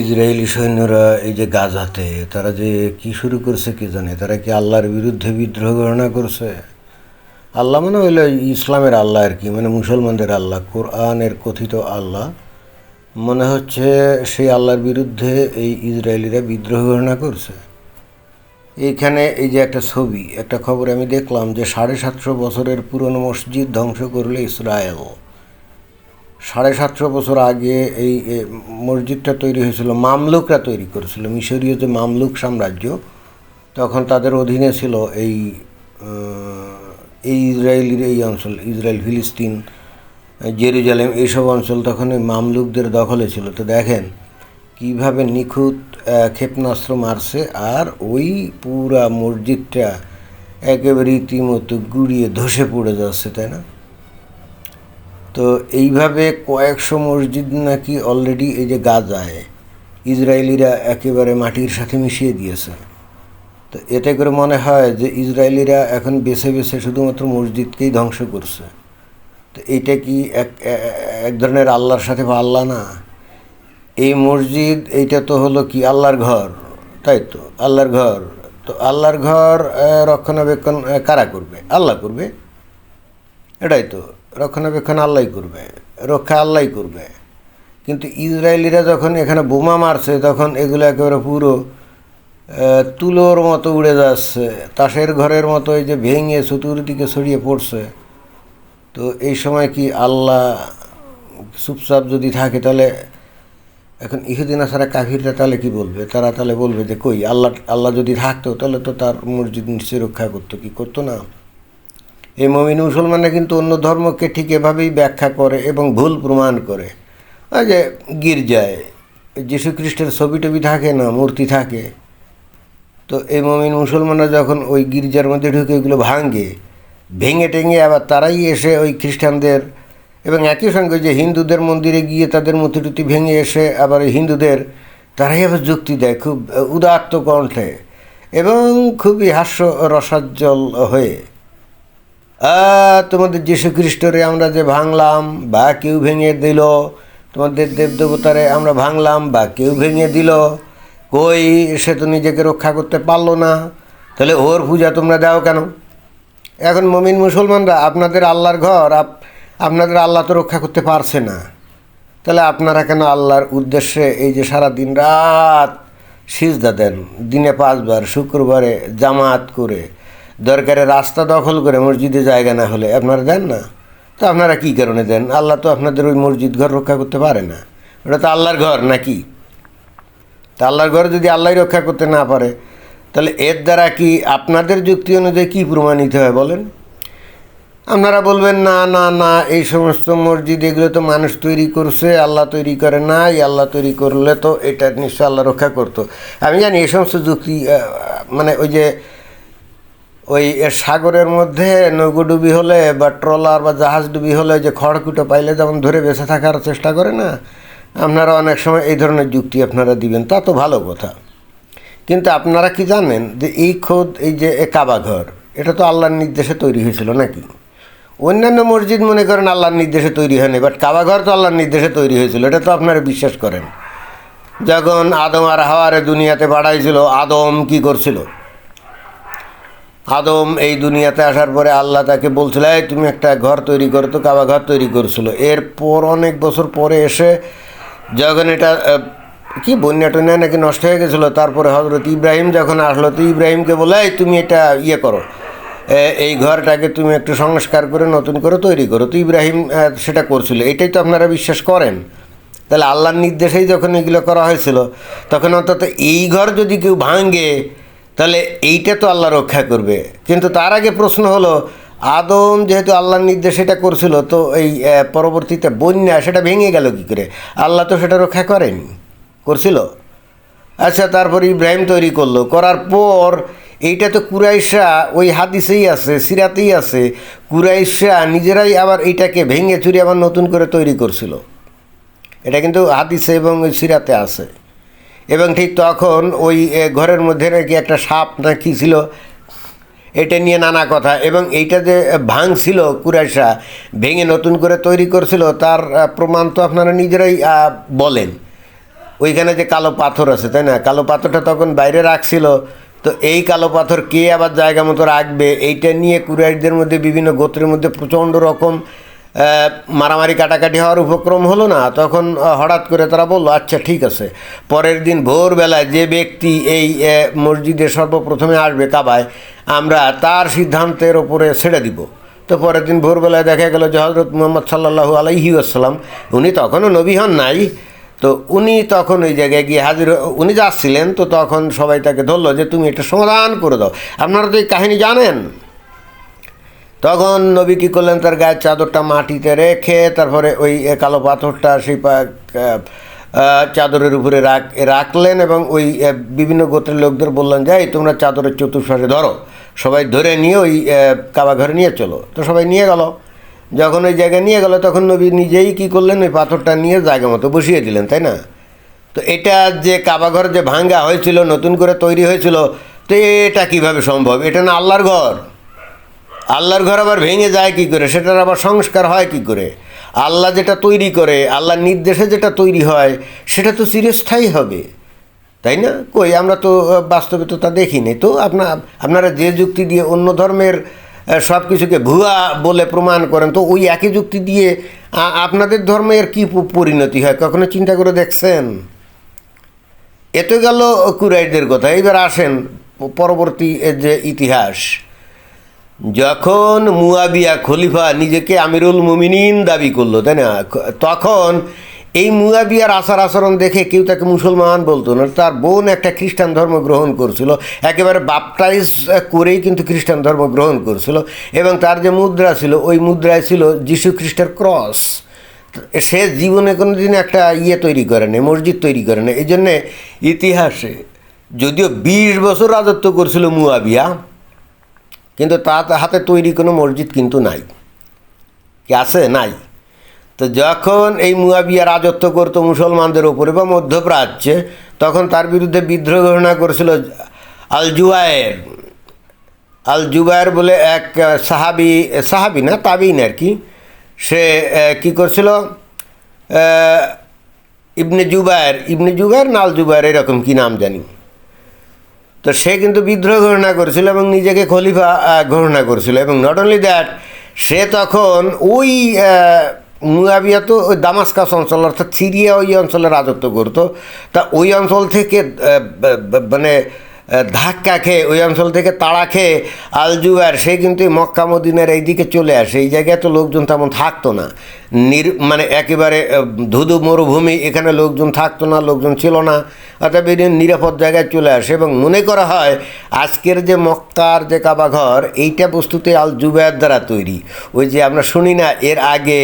Israeli সৈন্যরা এই যে গাজাতে, তারা যে কি শুরু করছে কে জানে? তারা কি আল্লাহর বিরুদ্ধে বিদ্রোহ ঘোষণা করছে? আল্লাহ মানে হইল ইসলামের আল্লাহ আর কি মানে মুসলমানদের আল্লাহ, কোরআনের কথিত আল্লাহ। মনে হচ্ছে সেই আল্লাহর বিরুদ্ধে এই ইসরায়েলিরা বিদ্রোহ ঘোষণা করছে। এইখানে এই যে একটা ছবি, একটা খবর আমি দেখলাম যে সাড়ে সাতশো বছরের পুরনো মসজিদ ধ্বংস করলে ইসরায়েল। সাড়ে সাতশো বছর আগে এই মসজিদটা তৈরি হয়েছিল, মামলুকরা তৈরি করেছিল, মিশরীয় যে মামলুক সাম্রাজ্য, তখন তাদের অধীনে ছিল এই এই ইসরায়েলের এই অঞ্চল, ইসরায়েল, ফিলিস্তিন, জেরুজালেম এইসব অঞ্চল তখন এই মামলুকদের দখলে ছিল। তো দেখেন কীভাবে নিখুঁত ক্ষেপণাস্ত্র মারছে, আর ওই পুরা মসজিদটা একেবারে রীতিমতো গুড়িয়ে ধসে পড়ে যাচ্ছে, তাই না? তো এইভাবে কয়েকশো মসজিদ নাকি অলরেডি এই যে গাজায়, ইসরায়েলিরা একেবারে মাটির সাথে মিশিয়ে দিয়েছে। তো এতে করে মনে হয় যে ইসরায়েলিরা এখন বেছে বেছে শুধুমাত্র মসজিদকেই ধ্বংস করছে। তো এইটা কি এক এক ধরনের আল্লাহর সাথে বা আল্লাহ না? এই মসজিদ, এইটা তো হলো কি আল্লাহর ঘর, তাই তো? আল্লাহর ঘর। তো আল্লাহর ঘর রক্ষণাবেক্ষণ কারা করবে? আল্লাহ করবে। এটাই তো। রক্ষণাবেক্ষণ আল্লাহ করবে, রক্ষা আল্লাহ করবে। কিন্তু ইসরায়েলিরা যখন এখানে বোমা মারছে, তখন এগুলো একেবারে পুরো তুলোর মতো উড়ে যাচ্ছে। তাসের ঘরের মতো এই যে ভেঙে চতুর্দিকে ছড়িয়ে পড়ছে। তো এই সময় কি আল্লাহ চুপচাপ যদি থাকে, তাহলে এখন ইহুদিন আসারা কাফিররা তাহলে কি বলবে? তারা তাহলে বলবে যে কই, আল্লাহ আল্লাহ যদি থাকতো, তাহলে তো তার মসজিদ নিশ্চয়ই রক্ষা করতো, কি করতো না? এই মমিন মুসলমানরা কিন্তু অন্য ধর্মকে ঠিক এভাবেই ব্যাখ্যা করে এবং ভুল প্রমাণ করে। যে গির্জায় যীশু খ্রিস্টের ছবি টবি থাকে না, মূর্তি থাকে, তো এই মমিন মুসলমানরা যখন ওই গির্জার মধ্যে ঢুকে ওইগুলো ভাঙে, ভেঙে টেঙে আবার তারাই এসে ওই খ্রিস্টানদের এবং একই সঙ্গে যে হিন্দুদের মন্দিরে গিয়ে তাদের মূর্তি টুতি ভেঙে এসে আবার ওই হিন্দুদের, তারাই আবার যুক্তি দেয় খুব উদাত্ত কণ্ঠে এবং খুবই হাস্য রসাজ্জল হয়ে। তোমাদের যীশু খ্রিস্টরে আমরা যে ভাঙলাম, বা কেউ ভেঙে দিল, তোমাদের দেবদেবতারে আমরা ভাঙলাম, বা কেউ ভেঙে দিল, কই সে তো নিজেকে রক্ষা করতে পারল না। তাহলে ওর পূজা তোমরা দাও কেন? এখন মমিন মুসলমানরা, আপনাদের আল্লাহর ঘর, আপ- আপনাদের আল্লাহ তো রক্ষা করতে পারছে না। তাহলে আপনারা কেন আল্লাহর উদ্দেশ্যে এই যে সারা দিন রাত সিজদা দেন, দিনে পাঁচবার, শুক্রবারে জামাত করে দরকারে রাস্তা দখল করে মসজিদে জায়গা না হলে আপনারা দেন না? তো আপনারা কী কারণে দেন? আল্লাহ তো আপনাদের ওই মসজিদ ঘর রক্ষা করতে পারে না। ওটা তো আল্লাহর ঘর নাকি? তা আল্লাহর ঘর যদি আল্লাহ রক্ষা করতে না পারে, তাহলে এর দ্বারা কি আপনাদের যুক্তি অনুযায়ী কী প্রমাণিত হয় বলেন? আপনারা বলবেন, না না না, এই সমস্ত মসজিদ, এগুলো তো মানুষ তৈরি করছে, আল্লাহ তৈরি করে না এই আল্লাহ তৈরি করলে তো এটা নিশ্চয় আল্লাহ রক্ষা করতো। আমি জানি এই সমস্ত যুক্তি মানে ওই যে ওই সাগরের মধ্যে নৌকোডুবি হলে বা ট্রলার বা জাহাজ ডুবি হলে যে খড়কুটো পাইলে যেমন ধরে বেঁচে থাকার চেষ্টা করে না, আপনারা অনেক সময় এই ধরনের যুক্তি আপনারা দিবেন, তা তো ভালো কথা। কিন্তু আপনারা কি জানেন যে এই খোদ, এই যে এ কাবা ঘর, এটা তো আল্লাহর নির্দেশে তৈরি হয়েছিল নাকি? অন্যান্য মসজিদ মনে করেন আল্লাহর নির্দেশে তৈরি হয়নি বাট কাবা ঘর তো আল্লাহর নির্দেশে তৈরি হয়েছিল, এটা তো আপনারা বিশ্বাস করেন। যখন আদম আর হাওয়ারে দুনিয়াতে পাঠাইছিল আদম কি করছিল? আদম এই দুনিয়াতে আসার পরে আল্লাহ তাকে বলছিল, এই তুমি একটা ঘর তৈরি করো তো, কাবা ঘর তৈরি করছিল। এরপর অনেক বছর পরে এসে যখন এটা কি বন্যা টন্যা নাকি নষ্ট হয়ে গেছিল, তারপরে হজরত ইব্রাহিম যখন আসলো, তো ইব্রাহিমকে বলে এই তুমি এটা ইয়ে করো এই ঘরটাকে তুমি একটু সংস্কার করে, নতুন করে তৈরি করো। তো ইব্রাহিম সেটা করছিল। এটাই তো আপনারা বিশ্বাস করেন। তাহলে আল্লাহর নির্দেশেই যখন এগুলো করা হয়েছিল, তখন অন্তত এই ঘর যদি কেউ ভাঙে তাহলে এইটা তো আল্লাহ রক্ষা করবে। কিন্তু তার আগে প্রশ্ন হলো, আদম যেহেতু আল্লাহর নির্দেশ এটা করছিল, তো এই পরবর্তীতে বন্যা সেটা ভেঙে গেল কী করে? আল্লাহ তো সেটা রক্ষা করেনি, করছিল। আচ্ছা তারপর ইব্রাহিম তৈরি করল, করার পর এইটা তো কুরাইশা ওই হাদিসেই আছে, সিরাতেই আছে কুরাইশা নিজেরাই আবার এইটাকে ভেঙে চুরি আবার নতুন করে তৈরি করছিল। এটা কিন্তু হাদিসে এবং সিরাতে আছে। এবং ঠিক তখন ওই ঘরের মধ্যে নাকি একটা সাপ না কি ছিল, এটা নিয়ে নানা কথা। এবং এইটা যে ভাঙছিল কুরাইশা ভেঙে নতুন করে তৈরি করছিল, তার প্রমাণ তো আপনারা নিজেরাই বলেন। ওইখানে যে কালো পাথর আছে, তাই না? কালো পাথরটা তখন বাইরে রাখছিল। তো এই কালো পাথর কে আবার জায়গা মতো রাখবে, এইটা নিয়ে কুরাইশদের মধ্যে বিভিন্ন গোত্রের মধ্যে প্রচণ্ড রকম মারামারি কাটাকাটি হওয়ার উপক্রম হলো না, তখন হঠাৎ করে তারা বলল আচ্ছা ঠিক আছে। পরের দিন ভোরবেলায় যে ব্যক্তি এই মসজিদে সর্বপ্রথমে আসবে কাবায়, আমরা তার সিদ্ধান্তের ওপরে ছেড়ে দিব। তো পরের দিন ভোরবেলায় দেখা গেল যে হজরত মোহাম্মদ সাল্লাহু আলাইহি আসসালাম উনি তখনও নবী হন নাই। তো উনি তখন ওই জায়গায় গিয়ে হাজির উনি যাচ্ছিলেন, তো তখন সবাই তাকে ধরলো যে, তুমি এটা সমাধান করে দাও। আপনারা তো এই কাহিনী জানেন। তখন নবী কী করলেন? তার গায়ের চাদরটা মাটিতে রেখে তারপরে ওই কালো পাথরটা সেই চাদরের উপরে রাখ রাখলেন এবং ওই বিভিন্ন গোত্রের লোকদের বললেন যে "এই তোমরা চাদরের চতুর্পাশে ধরো। সবাই ধরে নিয়ে ওই এ, কাবা ঘরে নিয়ে চলো। তো সবাই নিয়ে গেল। যখন ওই জায়গায় নিয়ে গেল তখন নবী নিজেই কি করলেন? ওই পাথরটা নিয়ে জায়গা মতো বসিয়ে দিলেন তাই না? তো এটা যে কাবাঘর যে ভাঙ্গা হয়েছিল নতুন করে তৈরি হয়েছিল তো এটা কীভাবে সম্ভব? এটা না আল্লাহর ঘর। আল্লাহর ঘর আবার ভেঙে যায় কি করে? সেটার আবার সংস্কার হয় কি করে? আল্লাহ যেটা তৈরি করে, আল্লাহর নির্দেশে যেটা তৈরি হয়, সেটা তো চিরস্থায়ী হবে। তাই না? কই, আমরা তো বাস্তবে তো তা দেখিনি তো আপনা, আপনারা যে যুক্তি দিয়ে অন্য ধর্মের সব কিছুকে ভুয়া বলে প্রমাণ করেন, তো ওই একই যুক্তি দিয়ে আপনাদের ধর্মের কী পরিণতি হয়? কখনো চিন্তা করে দেখছেন? এ তো গেল কুরাইদের কথা। এইবার আসেন পরবর্তী যে ইতিহাস। যখন মুয়াবিয়া খলিফা নিজেকে আমিরুল মুমিনিন দাবি করল, তাই না? তখন এই মুয়াবিয়ার আচার আচরণ দেখে কেউ তাকে মুসলমান বলতো না। তার বোন একটা খ্রিস্টান ধর্ম গ্রহণ করছিল। একেবারে বাপটাইজ করেই কিন্তু খ্রিস্টান ধর্ম গ্রহণ করছিল এবং তার যে মুদ্রা ছিল, ওই মুদ্রায় ছিল যিশু খ্রিস্টের ক্রস। সে জীবনে কোনো দিন একটা ইয়ে তৈরি করে না মসজিদ তৈরি করে না এই জন্যে ইতিহাসে যদিও বিশ বছর রাজত্ব করছিল মুয়াবিয়া কিন্তু তার হাতে তৈরি কোনো মসজিদ কিন্তু নাই। কি আছে? নাই। তো যখন এই মুয়াবিয়া রাজত্ব করতো মুসলমানদের ওপরে বা মধ্যপ্রাচ্যে, তখন তার বিরুদ্ধে বিদ্রোহ ঘোষণা করেছিল আল জুবায়ের আল জুবায়ের বলে এক সাহাবি সাহাবি না, তাবিন আর কি, সে কি করছিল? ইবনে জুবায়ের ইবনে জুবায়ের না আল জুবায়ের এরকম কি নাম জানি। তো সে কিন্তু বিদ্রোহ ঘোষণা করেছিল এবং নিজেকে খলিফা ঘোষণা করেছিল এবং নট অনলি দ্যাট সে তখন ওই মুয়াবিয়া তো ওই দামাসকাস অঞ্চল অর্থাৎ সিরিয়া ওই অঞ্চলে রাজত্ব করতো। তা ওই অঞ্চল থেকে মানে ধাক্কা খেয়ে ওই অঞ্চল থেকে তাড়া খেয়ে আলজুয়ার, সে কিন্তু মক্কা মদিনার এইদিকে চলে আসে। এই জায়গায় তো লোকজন তেমন থাকতো না। নির মানে একেবারে ধুধু মরুভূমি, এখানে লোকজন থাকতো না, লোকজন ছিল না। অর্থাৎ নিরাপদ জায়গায় চলে আসে এবং মনে করা হয়, আজকের যে মক্কার যে কাবাঘর এইটা বস্তুতে আল জুবায়ের দ্বারা তৈরি। ওই যে আমরা শুনি না, এর আগে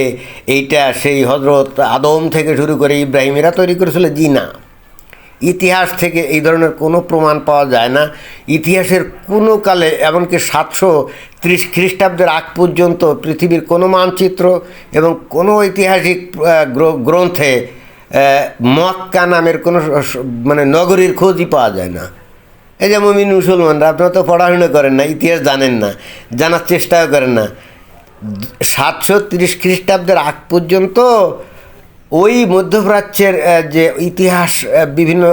এইটা সেই হজরত আদম থেকে শুরু করে ইব্রাহিমেরা তৈরি করেছিল, জি না। ইতিহাস থেকে এই ধরনের কোনো প্রমাণ পাওয়া যায় না। ইতিহাসের কোনো কালে, এমনকি সাতশো ত্রিশ খ্রিস্টাব্দের আগ পর্যন্ত পৃথিবীর কোনো মানচিত্র এবং কোনো ঐতিহাসিক গ্র- গ্রন্থে মক্কা নামের কোনো মানে নগরীর খোঁজই পাওয়া যায় না। এই যে মমিন মুসলমানরা, আপনারা তো পড়াশোনা করেন না, ইতিহাস জানেন না, জানার চেষ্টাও করেন না। সাতশো তিরিশ খ্রিস্টাব্দের আগ পর্যন্ত ওই মধ্যপ্রাচ্যের যে ইতিহাস বিভিন্ন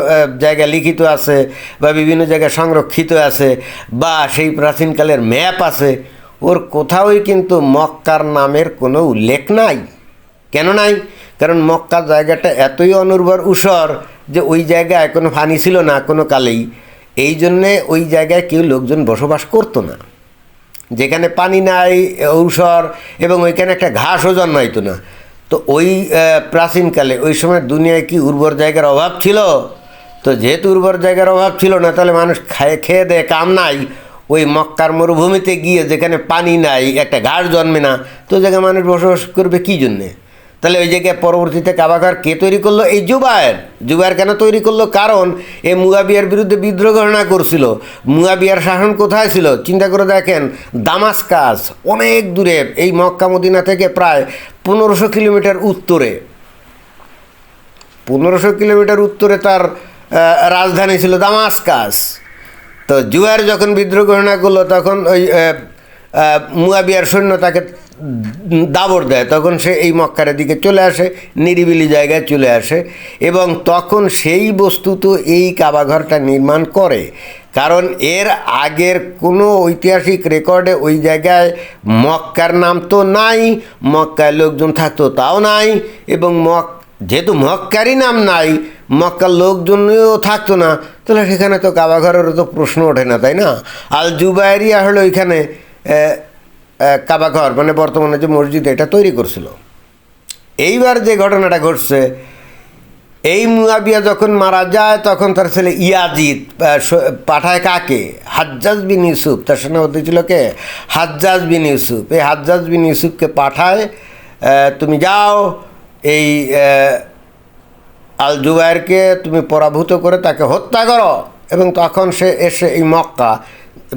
জায়গায় লিখিত আছে বা বিভিন্ন জায়গায় সংরক্ষিত আছে বা সেই প্রাচীনকালের ম্যাপ আছে, ওর কোথাওই কিন্তু মক্কার নামের কোনো উল্লেখ নাই। কেন নাই? কারণ মক্কা জায়গাটা এতই অনুর্বর উষর যে ওই জায়গায় কোনো পানি ছিল না কোনো কালেই। এই জন্যে ওই জায়গায় কেউ লোকজন বসবাস করতো না। যেখানে পানি নাই ঔষর এবং ওইখানে একটা ঘাসও জন্মাইতো না। তো ওই প্রাচীনকালে, ওই সময় দুনিয়ায় কি উর্বর জায়গার অভাব ছিল? তো যেহেতু উর্বর জায়গার অভাব ছিল না, তাহলে মানুষ খায়, খেয়ে দেয় কাম নাই। ওই মক্কার মরুভূমিতে গিয়ে যেখানে পানি নাই, একটা ঘাস জন্মে না, তো জায়গায় মানুষ বসবাস করবে কী জন্যে? তাহলে ওই জায়গায় পরবর্তীতে কাবাঘর কে তৈরি করল? এই জুবায়ের। জুবায়ের কেন তৈরি করল? কারণ এই মুগাবিয়ার বিরুদ্ধে বিদ্রোহ ঘোষণা করছিল। মুগাবিয়ার শাসন কোথায় ছিল? চিন্তা করে দেখেন, দামাসকাস অনেক দূরে, এই মক্কা মদিনা থেকে প্রায় পনেরোশো কিলোমিটার উত্তরে। পনেরোশো কিলোমিটার উত্তরে তার রাজধানী ছিল দামাসকাস। তো জুয়ার যখন বিদ্রোহ ঘোষণা করল, তখন ওই মুয়াবিয়ার সৈন্য তাকে দাবর দেয়। তখন সে এই মক্কার দিকে চলে আসে, নিরিবিলি জায়গায় চলে আসে এবং তখন সেই বস্তুত এই কাবাঘরটা নির্মাণ করে। কারণ এর আগের কোনো ঐতিহাসিক রেকর্ডে ওই জায়গায় মক্কার নাম তো নাই, মক্কায় লোকজন থাকতো তাও নাই এবং মক, যেহেতু মক্কারই নাম নাই, মক্কার লোকজনও থাকতো না, তাহলে সেখানে তো কাবাঘরেরও তো প্রশ্ন ওঠে না, তাই না? আল জুবাইরিয়া হলো ওইখানে কাবাঘর মানে বর্তমানে যে মসজিদ, এটা তৈরি করছিল। এইবার যে ঘটনাটা ঘটছে এই মুয়াবিয়া যখন মারা যায়, তখন তার ছেলে ইয়াজিদ পাঠায় কাকে? হাজ্জাজ বিন ইউসুফ। তার সেনাপতি ছিল কে? হাজ্জাজ বিন ইউসুফ। এই হাজ্জাজ বিন ইউসুফকে পাঠায় তুমি যাও, এই আল জুবাইরকে তুমি পরাভূত করে তাকে হত্যা করো। এবং তখন সে এসে এই মক্কা,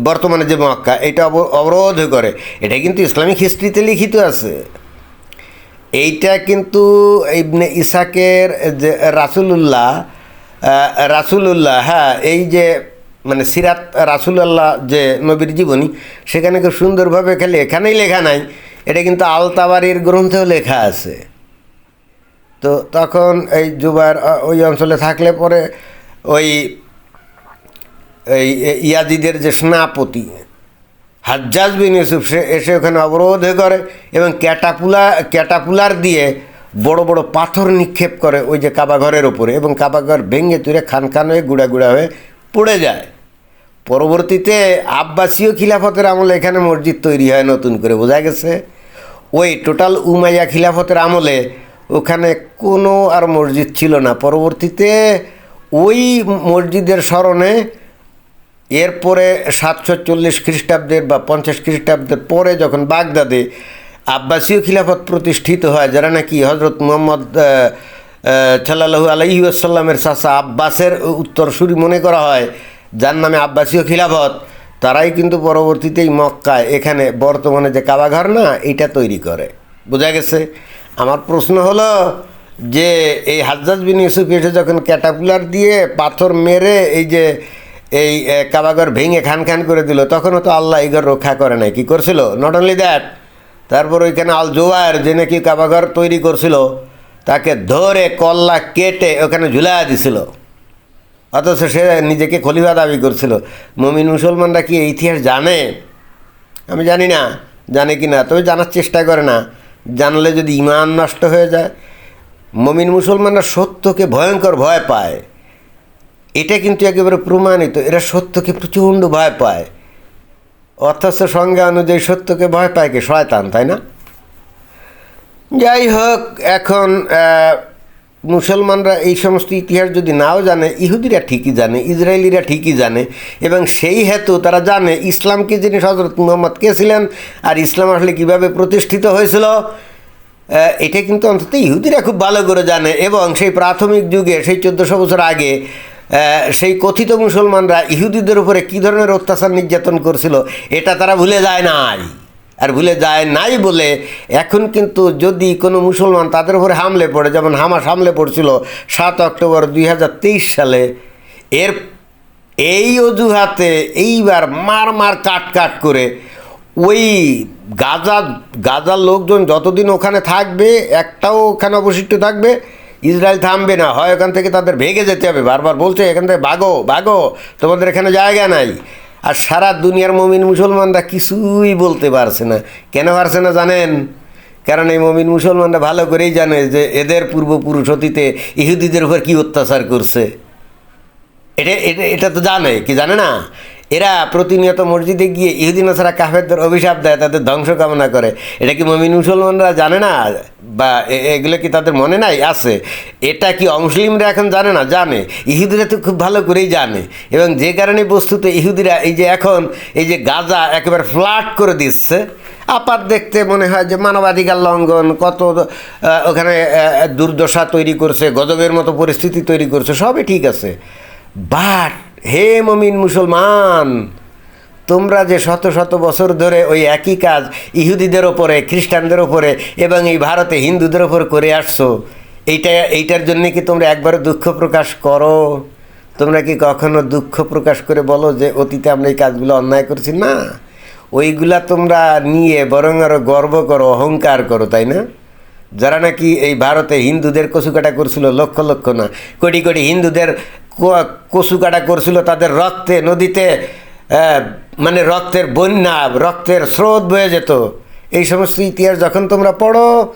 বর্তমানে যে মক্কা, এটা অব- অবরোধ করে। এটা কিন্তু ইসলামিক হিস্ট্রিতে লিখিত আছে। এইটা কিন্তু ইবনে ইসাকের যে রাসুলুল্লাহ রাসুলুল্লাহ হ্যাঁ এই যে মানে সিরাত রাসুলুল্লাহ যে নবীর জীবনী সেখানে খুব সুন্দরভাবে খালি এখানেই লেখা নাই এটা কিন্তু আলতাবাড়ির গ্রন্থেও লেখা আছে। তো তখন এই আহ, ওই অঞ্চলে থাকলে পরে ওই ইয়াজিদের যে সেনাপতি হাজ্জাজ বিন ইউসুফ, সে এসে ওখানে অবরোধ করে এবং ক্যাটাপুলা, ক্যাটাপুলার দিয়ে বড় বড় পাথর নিক্ষেপ করে ওই যে কাবাঘরের ওপরে এবং কাবাঘর ভেঙে তুলে খান খান হয়ে, গুঁড়া গুঁড়া হয়ে পড়ে যায়। পরবর্তীতে আব্বাসীয় খিলাফতের আমলে এখানে মসজিদ তৈরি হয় নতুন করে, বোঝা গেছে? ওই টোটাল উমাইয়া খিলাফতের আমলে ওখানে কোনো আর মসজিদ ছিল না। পরবর্তীতে ওই মসজিদের স্মরণে এরপরে সাতশো চল্লিশ খ্রিস্টাব্দের বা পঞ্চাশ খ্রিস্টাব্দের পরে যখন বাগদাদে আব্বাসীয় খিলাফত প্রতিষ্ঠিত হয়, যারা নাকি হজরত মোহাম্মদ সাল্লাহু আলহি আসাল্লামের চাষা আব্বাসের উত্তরসূরি মনে করা হয়, যার নামে আব্বাসীয় খিলাফত, তারাই কিন্তু পরবর্তীতে এই মক্কায়, এখানে বর্তমানে যে কাবাঘর না, এটা তৈরি করে। বোঝা গেছে? আমার প্রশ্ন হলো যে, এই হাজ্জাজ বিন ইউসুফ এসে যখন ক্যাটাপুলার দিয়ে পাথর মেরে এই যে এই এ, কাবাঘর ভেঙে খান খান করে দিল তখনও তো আল্লাহ এই ঘর রক্ষা করে নাই। কি করছিল? নট অনলি দ্যাট তারপর ওইখানে আল জোয়ার যে নাকি কাবাঘর তৈরি করছিল তাকে ধরে কল্লা কেটে ওখানে ঝুলাই দিছিল। অথচ সে নিজেকে খলিফা দাবি করছিল। মমিন মুসলমানরা কি ইতিহাস জানে? আমি জানি না। জানে কি না? তবে জানার চেষ্টা করে না। জানলে যদি ইমান নষ্ট হয়ে যায় মমিন মুসলমানরা সত্যকে ভয়ঙ্কর ভয় পায়। কিন্তু একেবারে প্রমাণিত। এরা সত্যকে প্রচণ্ড ভয় পায়। অথচ সংজ্ঞা অনুযায়ী সত্যকে ভয় পায় কি? শয়তান, তাই না? যাই হোক, এখন মুসলমানরা এই সমস্ত ইতিহাস যদি নাও জানে, ইহুদিরা ঠিকই জানে, ইসরায়েলিরা ঠিকই জানে, এবং সেই হেতু তারা জানে, ইসলাম কি জিনিস হজরত মুহাম্মদ কে ছিলেন, আর ইসলাম আসলে কীভাবে প্রতিষ্ঠিত হয়েছিল এটা কিন্তু অন্তত ইহুদিরা খুব ভালো করে জানে, এবং সেই প্রাথমিক যুগে, সেই চোদ্দোশো বছর আগে সেই কথিত মুসলমানরা ইহুদিদের উপরে কী ধরনের অত্যাচার নির্যাতন করছিল, এটা তারা ভুলে যায় নাই। আর ভুলে যায় নাই বলে এখন কিন্তু যদি কোনো মুসলমান তাদের উপরে হামলে পড়ে, যেমন হামাস হামলে পড়ছিল সাত অক্টোবর দুই হাজার তেইশ সালে, এর এই অজুহাতে এইবার মার মার কাট কাট করে ওই গাজা গাজার লোকজন যতদিন ওখানে থাকবে, একটাও ওখানে অবশিষ্ট থাকবে ইসরায়েল থামবে না, হয় ওখান থেকে তাদের ভেগে যেতে হবে। বারবার বলছে, এখান থেকে ভাগো ভাগো, তোমাদের এখানে জায়গা নাই। আর সারা দুনিয়ার মমিন মুসলমানরা কিছুই বলতে পারছে না। কেন পারছে না জানেন? কারণ এই মমিন মুসলমানরা ভালো করেই জানে যে এদের পূর্বপুরুষ অতীতে ইহুদিদের উপর কী অত্যাচার করছে। এটা এটা এটা তো জানে, কি জানে না? এরা প্রতিনিয়ত মসজিদে গিয়ে ইহুদিন ছাড়া কাফেরদের অভিশাপ দেয়, তাদের ধ্বংস কামনা করে। এটা কি মমিন মুসলমানরা জানে না? বা এগুলো কি তাদের মনে নাই? আছে। এটা কি অমুসলিমরা এখন জানে না? জানে। ইহুদিরা তো খুব ভালো করেই জানে। এবং যে কারণে বস্তুত ইহুদিরা এই যে এখন এই যে গাজা একেবারে ফ্ল্যাট করে দিচ্ছে, আপাত দেখতে মনে হয় যে মানবাধিকার লঙ্ঘন, কত ওখানে দুর্দশা তৈরি করছে, গজবের মতো পরিস্থিতি তৈরি করছে, সবই ঠিক আছে। বাট হে মমিন মুসলমান, তোমরা যে শত শত বছর ধরে ওই একই কাজ ইহুদিদের ওপরে, খ্রিস্টানদের ওপরে এবং এই ভারতে হিন্দুদের ওপর করে আসছো, এইটা, এইটার জন্য কি তোমরা একবারও দুঃখ প্রকাশ করো? তোমরা কি কখনো দুঃখ প্রকাশ করে বলো যে অতীতে আমরা এই কাজগুলো অন্যায় করছি? না, ওইগুলা তোমরা নিয়ে বরং আরও গর্ব করো, অহংকার করো, তাই না? যারা নাকি এই ভারতে হিন্দুদের কচুকাটা করছিল লক্ষ লক্ষ না, কোটি কোটি হিন্দুদের ক- কচুকাটা করছিল তাদের রক্তে, নদীতে মানে রক্তের বন্যা, রক্তের স্রোত বয়ে যেত। এই সমস্ত ইতিহাস যখন তোমরা পড়ো,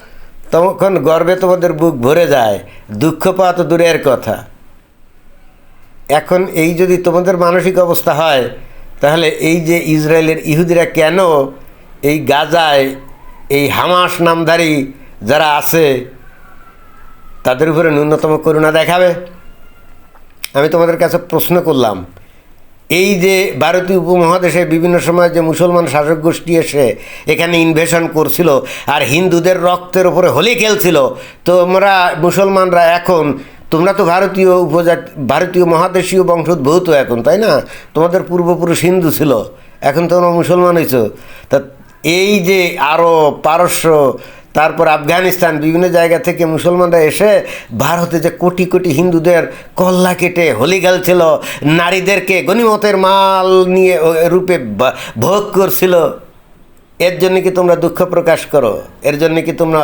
তখন গর্বে তোমাদের বুক ভরে যায়। দুঃখ পাওয়া তো দূরের কথা। এখন এই যদি তোমাদের মানসিক অবস্থা হয়, তাহলে এই যে ইসরায়েলের ইহুদিরা কেন এই গাজায় এই হামাস নামধারী যারা আছে, তাদের উপরে ন্যূনতম করুণা দেখাবে? আমি তোমাদের কাছে প্রশ্ন করলাম, এই যে ভারতীয় উপমহাদেশে বিভিন্ন সময় যে মুসলমান শাসক গোষ্ঠী এসে এখানে ইনভেশন করছিল আর হিন্দুদের রক্তের ওপরে হোলি খেলছিল, তোমরা মুসলমানরা এখন, তোমরা তো ভারতীয় উপজাত ভারতীয় মহাদেশীয় বংশোদ্ভূত এখন, তাই না? তোমাদের পূর্বপুরুষ হিন্দু ছিল, এখন তোমরা মুসলমান হয়েছ তা এই যে আরও পারস্য তারপর আফগানিস্তান, বিভিন্ন জায়গা থেকে মুসলমানরা এসে ভারতে যে কোটি কোটি হিন্দুদের কল্লা কেটে হোলি খেলছিল, নারীদেরকে গণিমতের মাল নিয়ে রূপে ভোগ করছিল। এর জন্য কি তোমরা দুঃখ প্রকাশ করো? এর জন্য কি তোমরা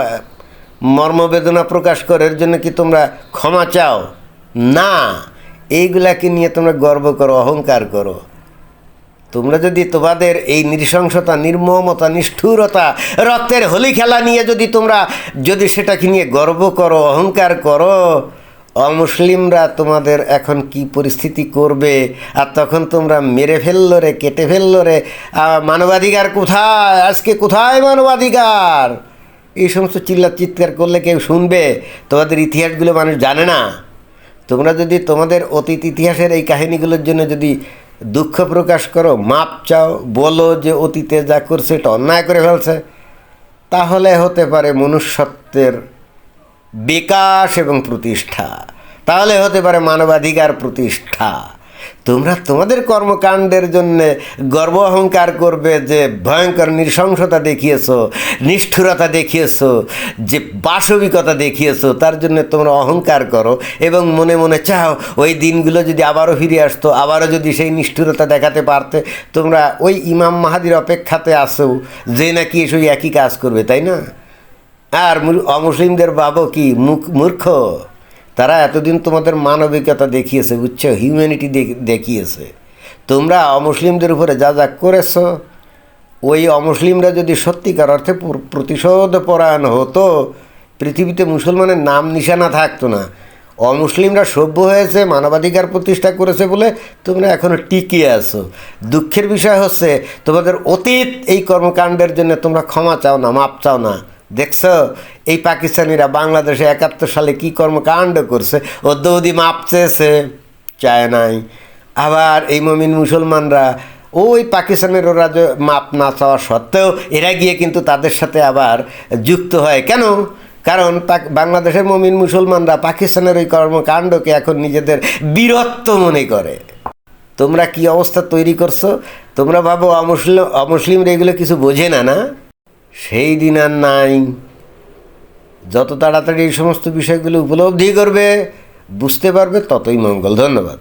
মর্মবেদনা প্রকাশ করো? এর জন্য কি তোমরা ক্ষমা চাও? না, এইগুলাকে নিয়ে তোমরা গর্ব করো, অহংকার করো। তোমরা যদি তোমাদের এই নৃশংসতা, নির্মমতা, নিষ্ঠুরতা, রক্তের হোলি খেলা নিয়ে যদি তোমরা যদি সেটাকে নিয়ে গর্ব করো, অহংকার করো, অমুসলিমরা তোমাদের এখন কি পরিস্থিতি করবে? আর তখন তোমরা মেরে ফেলল রে, কেটে ফেলল রে মানবাধিকার কোথায়? আজকে কোথায় মানবাধিকার? এই সমস্ত চিল্লা চিৎকার করলে কেউ শুনবে? তোমাদের ইতিহাসগুলো মানুষ জানে না। তোমরা যদি তোমাদের অতীত ইতিহাসের এই কাহিনীগুলোর জন্য যদি দুঃখ প্রকাশ করো, মাপ চাও, বলো যে অতীতে যা করছে এটা অন্যায় করে ফেলছে। তাহলে হতে পারে মনুষ্যত্বের বিকাশ এবং প্রতিষ্ঠা। তাহলে হতে পারে মানবাধিকার প্রতিষ্ঠা। তোমরা তোমাদের কর্মকাণ্ডের জন্য গর্ব অহংকার করবে যে ভয়ঙ্কর নৃশংসতা দেখিয়েছো, নিষ্ঠুরতা দেখিয়েছো, যে বাসবিকতা দেখিয়েছো, তার জন্য তোমরা অহংকার করো এবং মনে মনে চাও ওই দিনগুলো যদি আবারও ফিরে আসতো, আবারও যদি সেই নিষ্ঠুরতা দেখাতে পারতে, তোমরা ওই ইমাম মাহাদির অপেক্ষাতে আসো যে নাকি সেই একই কাজ করবে, তাই না? আর অমুসলিমদের বাবু কি মূর্খ? তারা এতদিন তোমাদের মানবিকতা দেখিয়েছে বুঝছ হিউম্যানিটি দেখিয়েছে। তোমরা অমুসলিমদের উপরে যা যা করেছ, ওই অমুসলিমরা যদি সত্যিকার অর্থে প্রতিশোধ পরায়ণ হতো, পৃথিবীতে মুসলমানের নাম নিশানা থাকতো না। অমুসলিমরা সভ্য হয়েছে, মানবাধিকার প্রতিষ্ঠা করেছে বলে তোমরা এখনও টিকিয়ে আছো। দুঃখের বিষয় হচ্ছে, তোমাদের অতীত এই কর্মকাণ্ডের জন্য তোমরা ক্ষমা চাও না, মাপ চাও না। দেখছ? এই পাকিস্তানিরা বাংলাদেশে একাত্তর সালে কি কর্মকাণ্ড করছে? ও দৌদি মাপ চেয়েছে। চায় নাই। আবার এই মমিন মুসলমানরা, ওই পাকিস্তানের ওরা যে মাপ না চাওয়া সত্ত্বেও এরা গিয়ে কিন্তু তাদের সাথে আবার যুক্ত হয়। কেন? কারণ বাংলাদেশের মমিন মুসলমানরা পাকিস্তানের ওই কর্মকাণ্ডকে এখন নিজেদের বীরত্ব মনে করে। তোমরা কি অবস্থা তৈরি করছ? তোমরা ভাবো অমুসলিম, অমুসলিমরা এগুলো কিছু বোঝে না না? সেই দিন আর নাই। যত তাড়াতাড়ি এই সমস্ত বিষয়গুলো উপলব্ধি করবে, বুঝতে পারবে, ততই মঙ্গল। ধন্যবাদ।